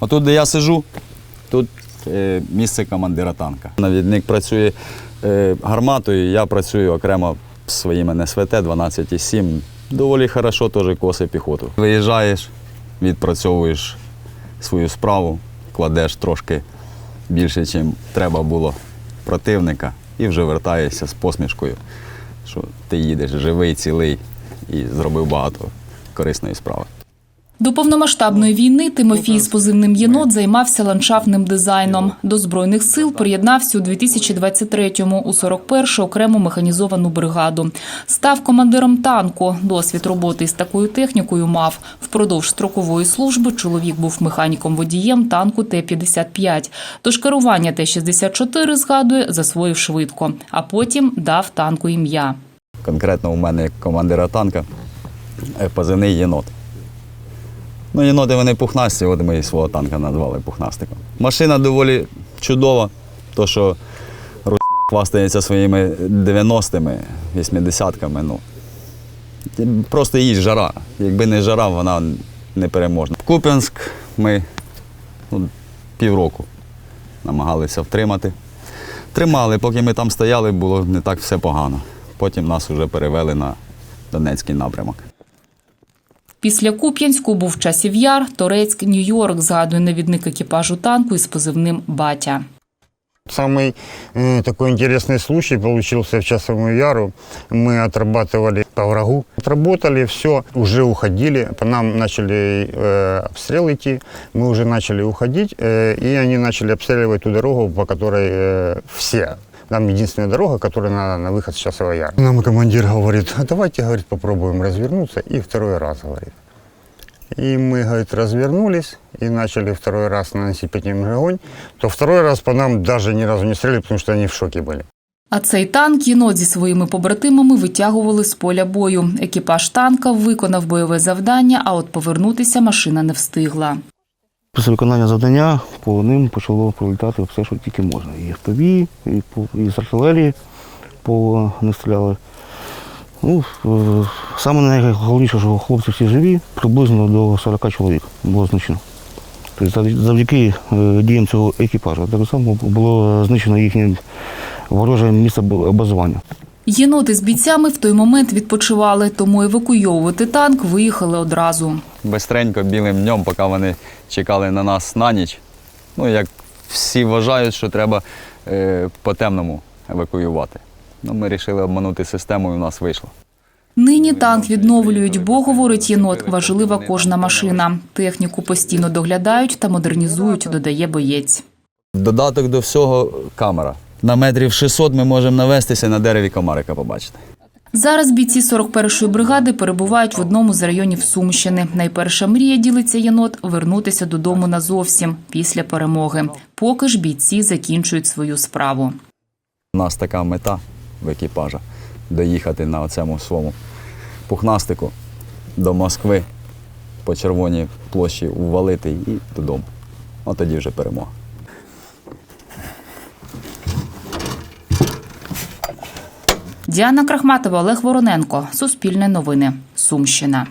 Отут, де я сижу, тут е, місце командира танка. Навідник працює е, гарматою, я працюю окремо своїми НСВТ 12,7. Доволі хорошо теж коси піхоту. Виїжджаєш, відпрацьовуєш свою справу, кладеш трошки більше, ніж треба було противника, і вже вертаєшся з посмішкою, що ти їдеш живий, цілий і зробив багато корисної справи. До повномасштабної війни Тимофій з позивним єнот займався ландшафтним дизайном. До збройних сил приєднався у 2023-му у 41-му окрему механізовану бригаду. Став командиром танку. Досвід роботи із такою технікою мав. Впродовж строкової служби чоловік був механіком-водієм танку Т-55. Тож керування Т-64, згадує, засвоїв швидко, а потім дав танку ім'я. Конкретно у мене як командира танка позивний єнот. Ну, єноти вони пухнасті, от ми свого танка назвали пухнастиком. Машина доволі чудова, то що русня хвастається своїми 90-ми, 80-ками. Ну, просто їй жара. Якби не жара, вона не переможна. В Куп'янськ ми ну, півроку намагалися втримати. Тримали, поки ми там стояли, було не так все погано. Потім нас вже перевели на Донецький напрямок. Після Куп'янську був часів яр, Торецьк, Нью-Йорк, згадує навідник екіпажу танку із позивним Батя. Самый э, такой интересный случай получился в Часовом Яру. Мы отрабатывали по врагу. Отработали все, уже уходили. По нам начали э, обстрел идти. Мы уже начали уходить, э, и они начали обстреливать ту дорогу, по которой э, все. Нам единственная дорога, которая на, на выход с Часового Яра. Нам командир говорит, а давайте, говорит, попробуем развернуться. И второй раз говорит. И мы, говорит, развернулись и начали второй раз наносить по ним огонь, то второй раз по нам даже ни разу не стреляли, потому что они в шоке были. А цей танк єнот зі своїми побратимами витягували з поля бою. Екіпаж танка виконав бойове завдання, а от повернутися машина не встигла. Після виконання завдання по ним почало пролітати все, що тільки можна. І ФПВ, і, і з артилерії по не стріляли. Ну, е, саме найголовніше, що хлопці всі живі, приблизно до 40 чоловік було знищено. Тобто завдяки е, діям цього екіпажу. Так само було знищено їхнє вороже місце базування. Єноти з бійцями в той момент відпочивали, тому евакуйовувати танк виїхали одразу. Бистренько, білим днем, поки вони чекали на нас на ніч. Ну, як всі вважають, що треба е, по темному евакуювати. Ну, ми вирішили обманути систему і в нас вийшло. Нині танк відновлюють, бо, говорить єнот, важлива кожна машина. Техніку постійно доглядають та модернізують, додає боєць. Додаток до всього камера. На метрів 600 ми можемо навестися на дереві комарика побачити. Зараз бійці 41-ї бригади перебувають в одному з районів Сумщини. Найперша мрія ділиться єнот вернутися додому назовсім після перемоги. Поки ж бійці закінчують свою справу. У нас така мета в екіпажа доїхати на цьому своєму пухнастику до Москви, по червоній площі увалити і додому. От тоді вже перемога. Діана Крахматова, Олег Вороненко. Суспільне новини. Сумщина.